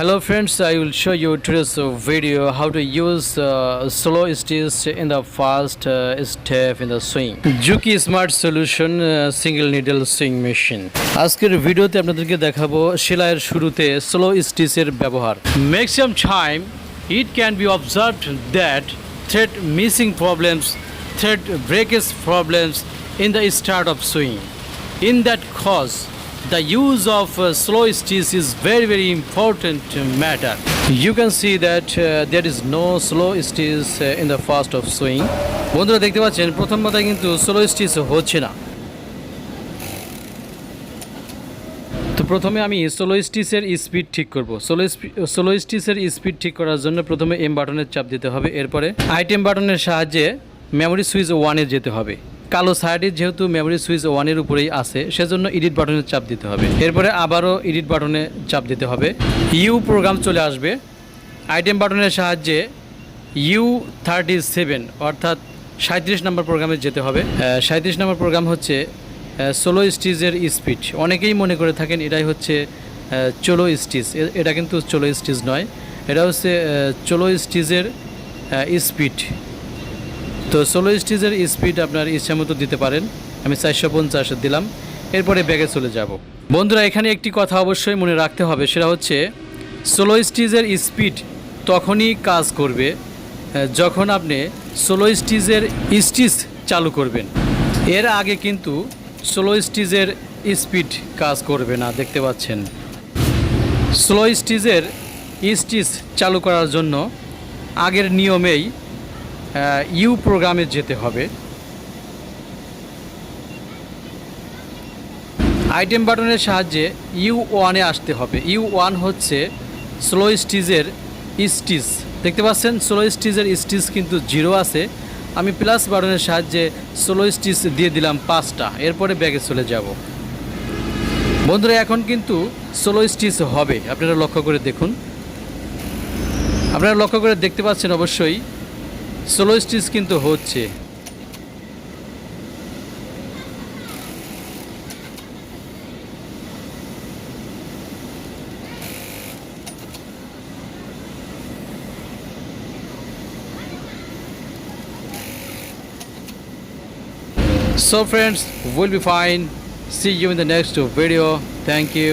Hello friends, I will show you today's uh, video how to use uh, slow stitch in the first uh, step in the swing. Juki Smart Solution uh, Single Needle Swing Machine. আজকের ভিডিওতে আপনাদেরকে দেখাবো সেলাইয়ের শুরুতে slow স্টিচের ব্যবহার maximum time it can be observed that thread missing problems thread breakage problems in the start of swing in that cause the use of uh, slow stitch is very very important matter. You can see that uh, there is no slow stitch uh, in the first of swing বন্ধুরা দেখতে পাচ্ছেন প্রথম মাথায় কিন্তু slow stitch হচ্ছে না। তো প্রথমে আমি সোলো স্টিচের স্পিড ঠিক করব। সোলো সোলো স্টিচের স্পিড ঠিক করার জন্য প্রথমে এম বাটনের চাপ দিতে হবে। এরপরে আইটেম বাটনের সাহায্যে মেমোরি সুইচ ওয়ানে যেতে হবে। কালো সাইডে যেহেতু মেমোরি সুইচ ওয়ানের উপরেই আছে, সেজন্য এডিট বাটনের চাপ দিতে হবে। এরপরে আবারও এডিট বাটনে চাপ দিতে হবে। ইউ প্রোগ্রাম চলে আসবে। আইটেম বাটনের সাহায্যে ইউ থার্টি সেভেন অর্থাৎ সাঁত্রিশ নম্বর প্রোগ্রামে যেতে হবে। সাঁত্রিশ নম্বর প্রোগ্রাম হচ্ছে সোলো স্টিজের স্পিড অনেকেই মনে করে থাকেন এটাই হচ্ছে চলো স্টিচ এটা কিন্তু চলো স্টিচ নয়। এটা হচ্ছে চলো স্টিচের স্পিড তো সোলো স্টিচের স্পিড আপনার ইচ্ছা মতো দিতে পারেন। আমি চারশো পঞ্চাশ দিলাম। এরপরে ব্যাগে চলে যাব। বন্ধুরা, এখানে একটি কথা অবশ্যই মনে রাখতে হবে, সেটা হচ্ছে সোলো স্টিচের স্পিড তখনই কাজ করবে যখন আপনি সোলো স্টিচের স্টিচ চালু করবেন। এর আগে কিন্তু সোলো স্টিচের স্পিড কাজ করবে না, দেখতে পাচ্ছেন। স্লো স্টিচের স্টিচ চালু করার জন্য আগের নিয়মেই ইউ প্রোগ্রামে যেতে হবে। আইটেম বাটনের সাহায্যে ইউ ওয়ানে আসতে হবে। ইউ ওয়ান হচ্ছে স্লো স্টিচের স্টিচ দেখতে পাচ্ছেন, স্লো স্টিচের স্টিচ কিন্তু জিরো আছে। আমি প্লাস বাটনের সাহায্যে স্লো স্টিচ দিয়ে দিলাম পাঁচটা। এরপরে ব্যাগে চলে যাব। বন্ধুরা, এখন কিন্তু স্লো স্টিচ হবে। আপনারা লক্ষ্য করে দেখুন। আপনারা লক্ষ্য করে দেখতে পাচ্ছেন অবশ্যই স্লো স্টিচ কিন্তু হচ্ছে So friends, we'll be fine. See you in the next video. Thank you.